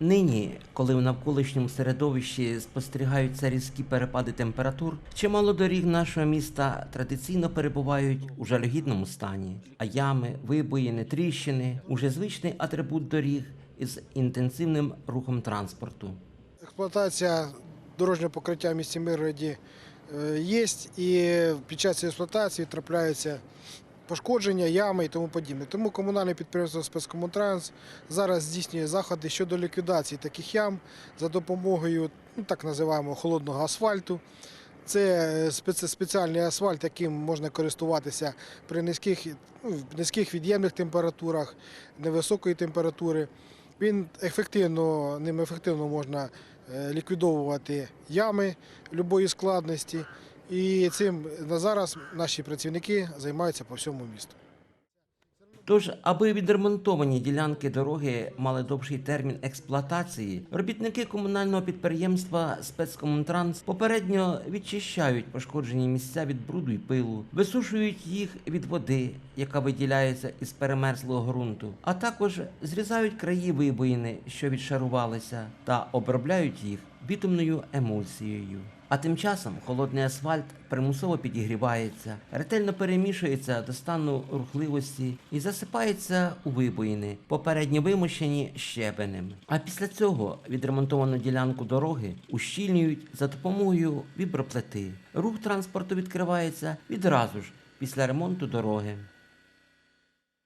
Нині, коли в навколишньому середовищі спостерігаються різкі перепади температур, чимало доріг нашого міста традиційно перебувають у жалюгідному стані, а ями, вибоїни, тріщини уже звичний атрибут доріг із інтенсивним рухом транспорту. Експлуатація дорожнього покриття в місті Миргороді е, є, і під час експлуатації трапляються пошкодження, ями і тому подібне. Тому комунальне підприємство спецкомунтранс зараз здійснює заходи щодо ліквідації таких ям за допомогою ну, так називаємо холодного асфальту. Це е, спеціальний асфальт, яким можна користуватися при низьких, ну, низьких від'ємних температурах, невисокої температури. Він ефективно, ним ефективно можна е, ліквідовувати ями будь-якої складності. І цим на зараз наші працівники займаються по всьому місту. Тож, аби відремонтовані ділянки дороги мали довший термін експлуатації, робітники комунального підприємства спецкомунтранс попередньо відчищають пошкоджені місця від бруду й пилу, висушують їх від води, яка виділяється із перемерзлого ґрунту, а також зрізають краї вибоїни, що відшарувалися, та обробляють їх бітумною емульсією. А тим часом холодний асфальт примусово підігрівається, ретельно перемішується до стану рухливості і засипається у вибоїни, попередньо вимощені щебенем. А після цього відремонтовану ділянку дороги ущільнюють за допомогою віброплити. Рух транспорту відкривається відразу ж після ремонту дороги.